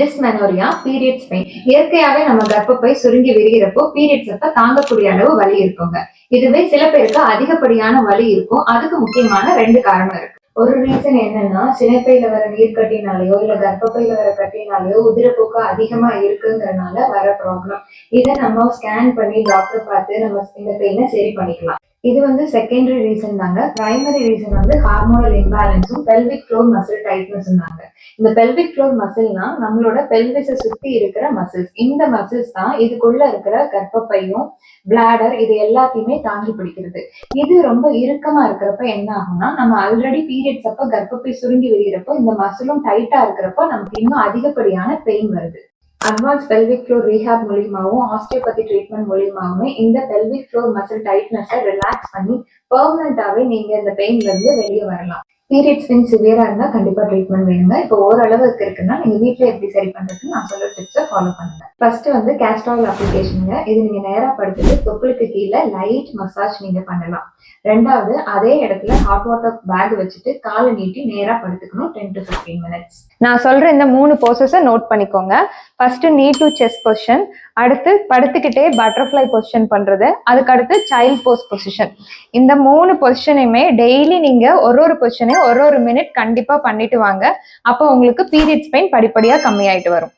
Dysmenorrhoea periods pain இயற்கையாவே நம்ம கர்ப்பப்பை சுருங்கி விரிகிறப்போ பீரியட்ஸ் அப்ப தாங்கக்கூடிய அளவு வலி இருக்குங்க. இதுவே சில பேருக்கு அதிகப்படியான வலி இருக்கும். அதுக்கு முக்கியமான ரெண்டு காரணம் இருக்கு. ஒரு ரீசன் என்னன்னா சினைப்பையில வர நீர் கட்டினாலேயோ இல்ல கர்ப்பப்பையில வர கட்டினாலேயோ உதிரப்போக்கு அதிகமா இருக்குங்கிறனால வர ப்ராப்ளம் இதை நம்ம ஸ்கேன் பண்ணி டாக்டர் பார்த்து நம்ம இந்த பெயினை சரி பண்ணிக்கலாம். இது வந்து செகண்டரி ரீசன் தாங்க. பிரைமரி ரீசன் வந்து ஹார்மோனல் இம்பேலன்ஸும் பெல்விக் ஃப்ளோர் மசில் டைட்னஸும் தாங்க. இந்த பெல்விக் ஃப்ளோர் மசில்னா நம்மளோட பெல்விஸை சுத்தி இருக்கிற மசில்ஸ் இந்த மசில்ஸ் தான் இதுக்குள்ள இருக்கிற கர்ப்பப்பையும் பிளாடர் இது எல்லாத்தையுமே தாங்கி பிடிக்கிறது. இது ரொம்ப இறுக்கமா இருக்கிறப்ப என்ன ஆகும்னா நம்ம ஆல்ரெடி பீரியட்ஸ் அப்ப கர்ப்பப்பை சுருங்கி விரிகிறப்போ இந்த மசிலும் டைட்டா இருக்கிறப்போ நமக்கு இன்னும் அதிகப்படியான பெயின் வருது. அட்வான்ஸ் பெல்விக் ஃப்ளோர் ரீஹாப் மூலியமாகவும் ஆஸ்டியோபதி ட்ரீட்மெண்ட் மூலியமாகவுமே இந்த பெல்விக் ஃப்ளோர் மசில் டைட்னஸை ரிலாக்ஸ் பண்ணி பெர்மனண்டாவே நீங்க இந்த பெயின்லேருந்து வெளியே வரலாம். பீரியட்ஸ் பெயின் சிவியரா இருந்தா கண்டிப்பா ட்ரீட்மெண்ட் வேணுங்க. இப்போ ஓரளவுக்கு இருக்குன்னா நீங்க வீட்டுல எப்படி சரி பண்றதுன்னு நான் சொல்ற டிப்ஸை ஃபாலோ பண்ணுங்க. ஃபர்ஸ்ட் வந்து கேஸ்ட்ரால் அப்ளிகேஷனுங்க இது நீங்க நேரா படுத்துட்டு தொப்புளுக்கு கீழே லைட் மசாஜ் நீங்க பண்ணலாம். ரெண்டாவது அதே இடத்துல ஹாட் வாட்டர் பேக் வச்சுட்டு காலை நீட்டி நேரா படுத்துக்கணும் டென் டு ஃபிஃப்டீன் மினிட்ஸ் நான் சொல்ற இந்த மூணு போசஸை நோட் பண்ணிக்கோங்க. First knee to chest position அடுத்து படுத்துக்கிட்டே பட்டர்ஃப்ளை பொசிஷன் பண்றது. அதுக்கு அடுத்து சைல்ட் போஸ் பொசிஷன் இந்த மூணு பொசிஷனையுமே டெய்லி நீங்க ஒரு ஒரு பொசிஷனையும் ஒரு ஒரு மினிட் கண்டிப்பா பண்ணிட்டு வாங்க. அப்போ உங்களுக்கு பீரியட்ஸ் பெயின் படிப்படியா கம்மியாயிட்டு வரும்.